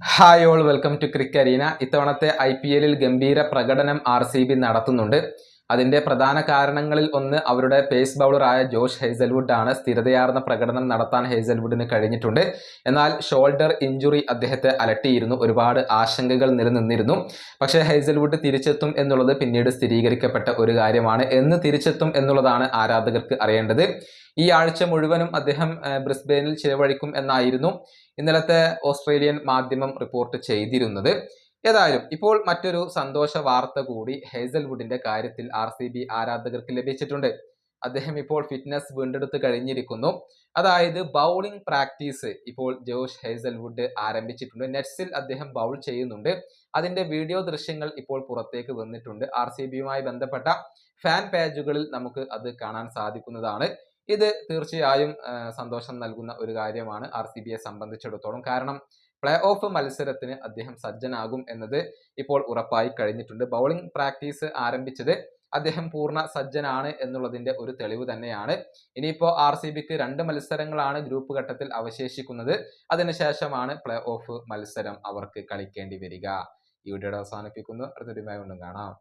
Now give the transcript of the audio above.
Hi all welcome to Crickarena ഇത്തവണത്തെ I P എല്ലിൽ ഗംഭീര പ്രകടനം ആർ സി ബി നടത്തുന്നുണ്ട്. അതിന്റെ പ്രധാന കാരണങ്ങളിൽ ഒന്ന് അവരുടെ പേസ് ബൗളറായ ജോഷ് ഹേസൽവുഡ് ആണ് സ്ഥിരതയാർന്ന പ്രകടനം നടത്താൻ ഹേസൽവുഡിന് കഴിഞ്ഞിട്ടുണ്ട്. എന്നാൽ ഷോൾഡർ ഇഞ്ചുറി അദ്ദേഹത്തെ അലട്ടിയിരുന്നു. ഒരുപാട് ആശങ്കകൾ നിലനിന്നിരുന്നു. പക്ഷേ ഹേസൽവുഡ് തിരിച്ചെത്തും എന്നുള്ളത് പിന്നീട് സ്ഥിരീകരിക്കപ്പെട്ട ഒരു കാര്യമാണ്. എന്ന് തിരിച്ചെത്തും എന്നുള്ളതാണ് ആരാധകർക്ക് അറിയേണ്ടത്. ഈ ആഴ്ച മുഴുവനും അദ്ദേഹം ബ്രിസ്ബെയിനിൽ ചിലവഴിക്കും എന്നായിരുന്നു ഇന്നലത്തെ ഓസ്ട്രേലിയൻ മാധ്യമം റിപ്പോർട്ട് ചെയ്തിരുന്നത്. ഏതായാലും ഇപ്പോൾ മറ്റൊരു സന്തോഷ വാർത്ത കൂടി ഹേസൽവുഡിന്റെ കാര്യത്തിൽ ആർ സി ബി ആരാധകർക്ക് ലഭിച്ചിട്ടുണ്ട്. അദ്ദേഹം ഇപ്പോൾ ഫിറ്റ്നസ് വീണ്ടെടുത്ത് കഴിഞ്ഞിരിക്കുന്നു. അതായത് ബൗളിംഗ് പ്രാക്ടീസ് ഇപ്പോൾ ജോഷ് ഹേസൽവുഡ് ആരംഭിച്ചിട്ടുണ്ട്. നെറ്റ്സിൽ അദ്ദേഹം ബൗൾ ചെയ്യുന്നുണ്ട്. അതിന്റെ വീഡിയോ ദൃശ്യങ്ങൾ ഇപ്പോൾ പുറത്തേക്ക് വന്നിട്ടുണ്ട്. ആർ സി ബിയുമായി ബന്ധപ്പെട്ട ഫാൻ പേജുകളിൽ നമുക്ക് അത് കാണാൻ സാധിക്കുന്നതാണ്. ഇത് തീർച്ചയായും സന്തോഷം നൽകുന്ന ഒരു കാര്യമാണ് ആർ സി ബിയെ സംബന്ധിച്ചിടത്തോളം. കാരണം പ്ലേ ഓഫ് മത്സരത്തിന് അദ്ദേഹം സജ്ജനാകും എന്നത് ഇപ്പോൾ ഉറപ്പായി കഴിഞ്ഞിട്ടുണ്ട്. ബൗളിംഗ് പ്രാക്ടീസ് ആരംഭിച്ചത് അദ്ദേഹം പൂർണ സജ്ജനാണ് എന്നുള്ളതിന്റെ ഒരു തെളിവ് തന്നെയാണ്. ഇനിയിപ്പോൾ ആർ സി ബിക്ക് രണ്ട് മത്സരങ്ങളാണ് ഗ്രൂപ്പ് ഘട്ടത്തിൽ അവശേഷിക്കുന്നത്. അതിനുശേഷമാണ് പ്ലേ ഓഫ് മത്സരം അവർക്ക് കളിക്കേണ്ടി വരിക. ഈ വീഡിയോ അവസാനിപ്പിക്കുന്നു. അടുത്തൊരു കാണാം.